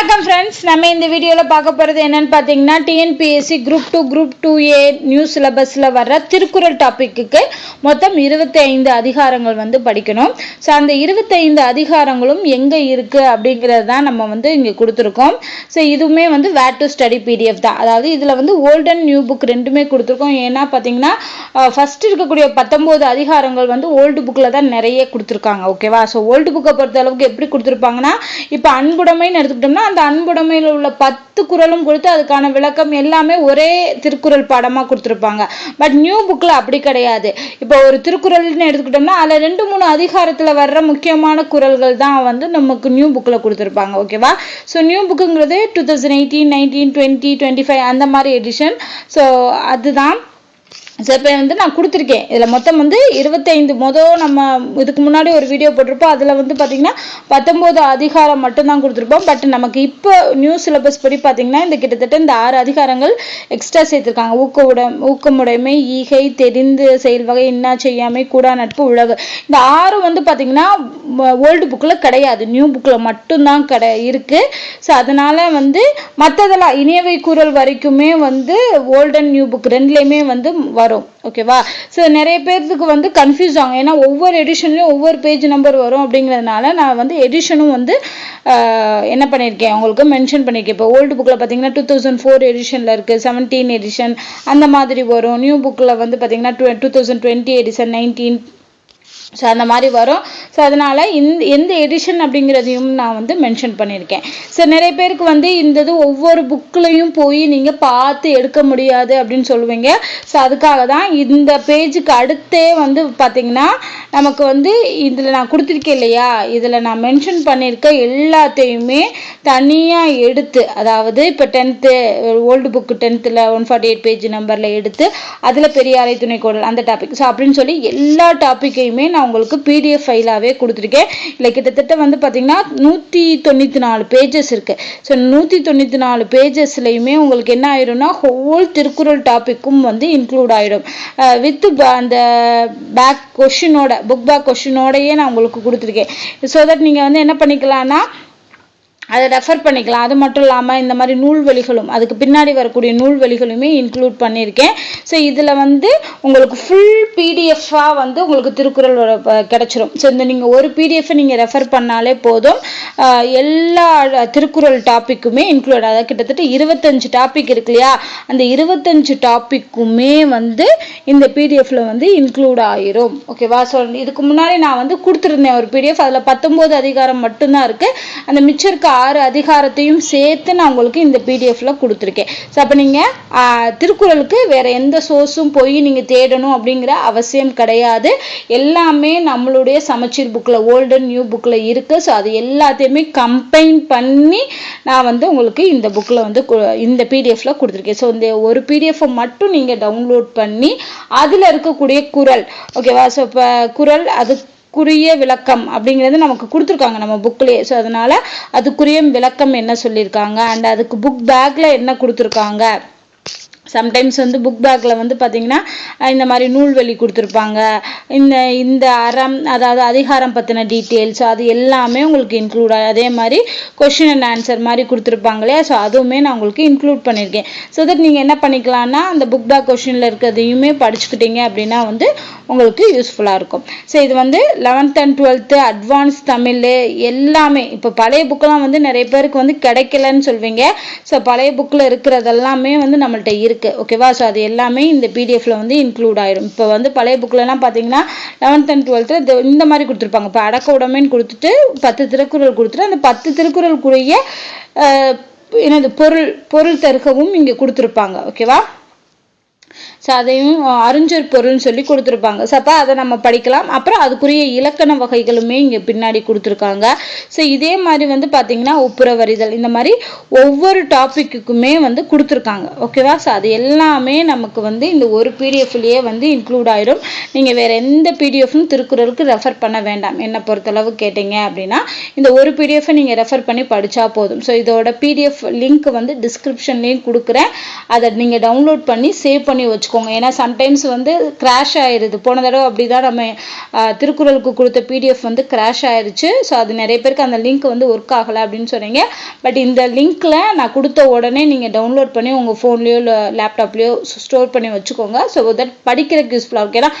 வணக்கம் ஃப்ரெண்ட்ஸ் நம்ம இந்த வீடியோவில் பார்க்க போகிறது என்னன்னு பார்த்தீங்கன்னா TNPSC group two group two A new சிலபஸில் வர்ற திருக்குறள் டாப்பிக்கு மொத்தம் இருபத்தைந்து அதிகாரங்கள் வந்து படிக்கணும். ஸோ அந்த இருபத்தைந்து அதிகாரங்களும் எங்கே இருக்குது அப்படிங்கிறது தான் நம்ம வந்து இங்கே கொடுத்துருக்கோம். ஸோ இதுவுமே வந்து வேர் டு ஸ்டடி பிடிஎஃப் தான். அதாவது இதில் வந்து ஓல்ட் அண்ட் நியூ புக் ரெண்டுமே கொடுத்துருக்கோம். ஏன்னா பார்த்தீங்கன்னா ஃபர்ஸ்ட் இருக்கக்கூடிய பத்தொம்போது அதிகாரங்கள் வந்து ஓல்டு புக்கில் தான் நிறைய கொடுத்துருக்காங்க. ஓகேவா ஸோ ஓல்டு புக்கை பொறுத்த அளவுக்கு எப்படி கொடுத்துருப்பாங்கன்னா இப்போ அன்புடைமைன்னு எடுத்துக்கிட்டோம்னா அந்த அன்புடைமையில் உள்ள பத்து குறளும் கொடுத்து அதுக்கான விளக்கம் எல்லாமே ஒரே திருக்குறள் பாடமாக கொடுத்துருப்பாங்க. பட் நியூ புக்கில் அப்படி கிடையாது. இப்போ ஒரு திருக்குறள்னு எடுத்துக்கிட்டோம்னா அதில் ரெண்டு மூணு அதிகாரத்தில் வர்ற முக்கியமான குறள்கள் தான் வந்து நமக்கு நியூ புக்கில் கொடுத்துருப்பாங்க. ஓகேவா so new புக்குங்கிறது two thousand eighteen nineteen twenty twenty five அந்த மாதிரி எடிஷன் ஸோ அதுதான் சில பேர் வந்து நான் கொடுத்துருக்கேன். இதில் மொத்தம் வந்து இருபத்தைந்து மொதல் நம்ம இதுக்கு முன்னாடி ஒரு வீடியோ போட்டிருப்போம். அதில் வந்து பார்த்திங்கன்னா பத்தொம்போது அதிகாரம் மட்டும்தான் கொடுத்துருப்போம். பட் நமக்கு இப்போ நியூ சிலபஸ் படி பார்த்தீங்கன்னா இந்த கிட்டத்தட்ட இந்த ஆறு அதிகாரங்கள் எக்ஸ்ட்ரா சேர்த்துருக்காங்க. ஊக்க உட ஊக்கமுடைமை ஈகை தெரிந்து செயல் வகை என்ன செய்யாமை கூடா நட்பு உழவு இந்த ஆறு வந்து பார்த்திங்கன்னா ஓல்டு புக்கில் கிடையாது. நியூ புக்கில் மட்டும்தான் கிடை இருக்குது ஸோ அதனால் வந்து மற்றதெல்லாம் இணையவை கூறல் வரைக்குமே வந்து ஓல்டு அண்ட் நியூ புக் ரெண்டுலேயுமே வந்து வரும். ஓகேவா ஸோ நிறைய பேர்த்துக்கு வந்து கன்ஃபியூஸ் ஆகும். ஏன்னா ஒவ்வொரு எடிஷன்லையும் ஒவ்வொரு பேஜ் நம்பர் வரும் அப்படிங்கிறதுனால நான் வந்து எடிஷனும் வந்து என்ன பண்ணியிருக்கேன் உங்களுக்கு மென்ஷன் பண்ணியிருக்கேன் இப்போ ஓல்டு புக்கில் பார்த்தீங்கன்னா டூ தௌசண்ட் ஃபோர் எடிஷனில் இருக்குது செவன்டீன் எடிஷன் அந்த மாதிரி வரும். நியூ புக்கில் வந்து பார்த்தீங்கன்னா two two thousand twenty edition nineteen so அந்த மாதிரி வரும். ஸோ அதனால் இந்த எந்த எடிஷன் அப்படிங்கிறதையும் நான் வந்து மென்ஷன் பண்ணியிருக்கேன். ஸோ நிறைய பேருக்கு வந்து இந்த இது ஒவ்வொரு புக்கிலையும் போய் நீங்கள் பார்த்து எடுக்க முடியாது அப்படின்னு சொல்லுவீங்க. ஸோ அதுக்காக தான் இந்த பேஜுக்கு அடுத்தே வந்து பார்த்திங்கன்னா நமக்கு வந்து இதில் நான் கொடுத்துருக்கேன் இல்லையா? இதில் நான் மென்ஷன் பண்ணியிருக்க எல்லாத்தையுமே தனியாக எடுத்து அதாவது இப்போ டென்த்து ஓல்டு புக்கு டென்த்தில் one forty eight page number எடுத்து அதில் பெரியாரை துணைக்கோடல் அந்த டாபிக் ஸோ அப்படின்னு சொல்லி எல்லா டாப்பிக்கையுமே நான் உங்களுக்கு பிடிஎஃப் ஃபைலாகவே கொடுத்துருக்கேன். இல்லை கிட்டத்தட்ட வந்து பார்த்தீங்கன்னா நூற்றி தொண்ணூற்றி நாலு பேஜஸ் இருக்குது ஸோ நூற்றி தொண்ணூற்றி நாலு பேஜஸ்லையுமே உங்களுக்கு என்ன ஆயிரும்னா ஹோல் திருக்குறள் டாப்பிக்கும் வந்து இன்க்ளூட் ஆயிடும். வித் அந்த பேக் கொஷினோட புக் பேக் கொஷினோடையே நான் உங்களுக்கு கொடுத்துருக்கேன். ஸோ தட் நீங்கள் வந்து என்ன பண்ணிக்கலாம்னா அதை ரெஃபர் பண்ணிக்கலாம். அது மட்டும் இல்லாமல் இந்த மாதிரி நூல்வழிகளும் அதுக்கு பின்னாடி வரக்கூடிய நூல்வழிகளுமே இன்க்ளூட் பண்ணியிருக்கேன். ஸோ இதில் வந்து உங்களுக்கு ஃபுல் பிடிஎஃபாக வந்து உங்களுக்கு திருக்குறள் கிடச்சிரும். ஸோ இந்த நீங்கள் ஒரு பிடிஎஃபை நீங்கள் ரெஃபர் பண்ணாலே போதும். எல்லா திருக்குறள் டாப்பிக்குமே இன்க்ளூட் அதாவது கிட்டத்தட்ட இருபத்தஞ்சு டாபிக் இருக்கு இல்லையா? அந்த இருபத்தஞ்சு டாப்பிக்குமே வந்து இந்த பிடிஎஃப்ல வந்து இன்க்ளூட் ஆயிரும். ஓகேவா ஸோ இதுக்கு முன்னாடி நான் வந்து கொடுத்துருந்தேன் ஒரு பிடிஎஃப் அதில் பத்தொம்போது அதிகாரம் மட்டும்தான் இருக்குது அந்த மிச்சம் இருக்க ஆறு அதிகாரத்தையும் சேர்த்து நான் உங்களுக்கு இந்த பிடிஎஃப்ல கொடுத்துருக்கேன். ஸோ அப்போ நீங்கள் திருக்குறளுக்கு வேற எந்த சோர்ஸும் போய் நீங்கள் தேடணும் அப்படிங்கிற அவசியம் கிடையாது. எல்லாமே நம்மளுடைய சமச்சீர் புக்கில் ஓல்டு நியூ புக்கில் இருக்குது ஸோ அது எல்லாத்தையுமே கம்பைன் பண்ணி நான் வந்து உங்களுக்கு இந்த புக்கில் வந்து இந்த பிடிஎஃப்ல கொடுத்துருக்கேன். ஸோ இந்த ஒரு பிடிஎஃப் மட்டும் நீங்கள் டவுன்லோட் பண்ணி அதில் இருக்கக்கூடிய குறள் ஓகேவா ஸோ இப்போ குறள் அதுக்குரிய விளக்கம் அப்படிங்கிறது நமக்கு கொடுத்துருக்காங்க நம்ம புக்லேயே ஸோ அதனால அதுக்குரிய விளக்கம் என்ன சொல்லியிருக்காங்க? அண்ட் அதுக்கு புக் பேக்ல என்ன கொடுத்துருக்காங்க? சம்டைம்ஸ் வந்து புக் பேக்கில் வந்து பார்த்தீங்கன்னா இந்த மாதிரி நூல்வெளி கொடுத்துருப்பாங்க. இந்த இந்த அறம் அதாவது அதிகாரம் பற்றின டீட்டெயில்ஸ் அது எல்லாமே உங்களுக்கு இன்க்ளூட் அதே மாதிரி கொஷின் அண்ட் ஆன்சர் மாதிரி கொடுத்துருப்பாங்க இல்லையா? ஸோ அதுவுமே நான் உங்களுக்கு இன்க்ளூட் பண்ணியிருக்கேன் ஸோ தட் நீங்கள் என்ன பண்ணிக்கலாம்னா அந்த புக் பேக் கொஷினில் இருக்கிறதையுமே படிச்சுக்கிட்டீங்க அப்படின்னா வந்து உங்களுக்கு யூஸ்ஃபுல்லாக இருக்கும். ஸோ இது வந்து eleventh and twelfth advance Tamil எல்லாமே. இப்போ பழைய புக்கெலாம் வந்து நிறைய பேருக்கு வந்து கிடைக்கலன்னு சொல்வீங்க. ஸோ பழைய புக்கில் இருக்கிறதெல்லாமே வந்து நம்மள்ட்ட இருக்குது ஓகேவா ஸோ அது எல்லாமே இந்த பிடிஎஃப்ல வந்து இன்க்ளூட் ஆயிடும் இப்போ வந்து பழைய புக்கிலலாம் பார்த்தீங்கன்னா லெவன்த் அண்ட் டுவெல்த்து இந்த மாதிரி கொடுத்துருப்பாங்க. இப்போ அடக்க உடமைன்னு கொடுத்துட்டு பத்து திருக்குறள் கொடுத்துட்டு அந்த பத்து திருக்குறளுக்குரிய அஹ், என்னது பொருள் பொருள் தருகவும் இங்கே கொடுத்துருப்பாங்க. ஓகேவா ஸோ அதையும் அறிஞர் பொருள்னு சொல்லி கொடுத்துருப்பாங்க. ஸோ அப்போ அதை நம்ம படிக்கலாம். அப்புறம் அதுக்குரிய இலக்கண வகைகளுமே இங்கே பின்னாடி கொடுத்துருக்காங்க. ஸோ இதே மாதிரி வந்து பார்த்தீங்கன்னா ஒப்புரவறிதல் இந்த மாதிரி ஒவ்வொரு டாப்பிக்குக்குமே வந்து கொடுத்துருக்காங்க. ஓகேவா ஸோ அது எல்லாமே நமக்கு வந்து இந்த ஒரு பிடிஎஃப்லேயே வந்து இன்க்ளூட் ஆயிடும் நீங்கள் வேறு எந்த பிடிஎஃப்னு திருக்குறளுக்கு ரெஃபர் பண்ண வேண்டாம். என்னை பொறுத்தளவு கேட்டீங்க அப்படின்னா இந்த ஒரு பிடிஎஃப்பை நீங்கள் ரெஃபர் பண்ணி படித்தா போதும். ஸோ இதோட பிடிஎஃப் லிங்க் வந்து டிஸ்கிரிப்ஷன்லேயும் கொடுக்குறேன். அதை நீங்கள் டவுன்லோட் பண்ணி சேவ் பண்ணி வச்சுக்கோங்க. வச்சுக்கோங்க ஏன்னா சம்டைம்ஸ் வந்து கிராஷ் ஆயிடுது போன தடவை அப்படி தான் நம்ம திருக்குறளுக்கு கொடுத்த பிடிஎஃப் வந்து கிராஷ் ஆயிடுச்சு ஸோ அது நிறைய பேருக்கு அந்த லிங்க் வந்து ஒர்க் ஆகலை அப்படின்னு சொன்னீங்க. பட் இந்த லிங்க்கில் நான் கொடுத்த உடனே நீங்கள் டவுன்லோட் பண்ணி உங்கள் ஃபோன்லேயோ இல்லை லேப்டாப்லேயோ ஸ்டோர் பண்ணி வச்சுக்கோங்க. ஸோ தட் படிக்கிறதுக்கு யூஸ்ஃபுல்லாக இருக்கும். ஏன்னா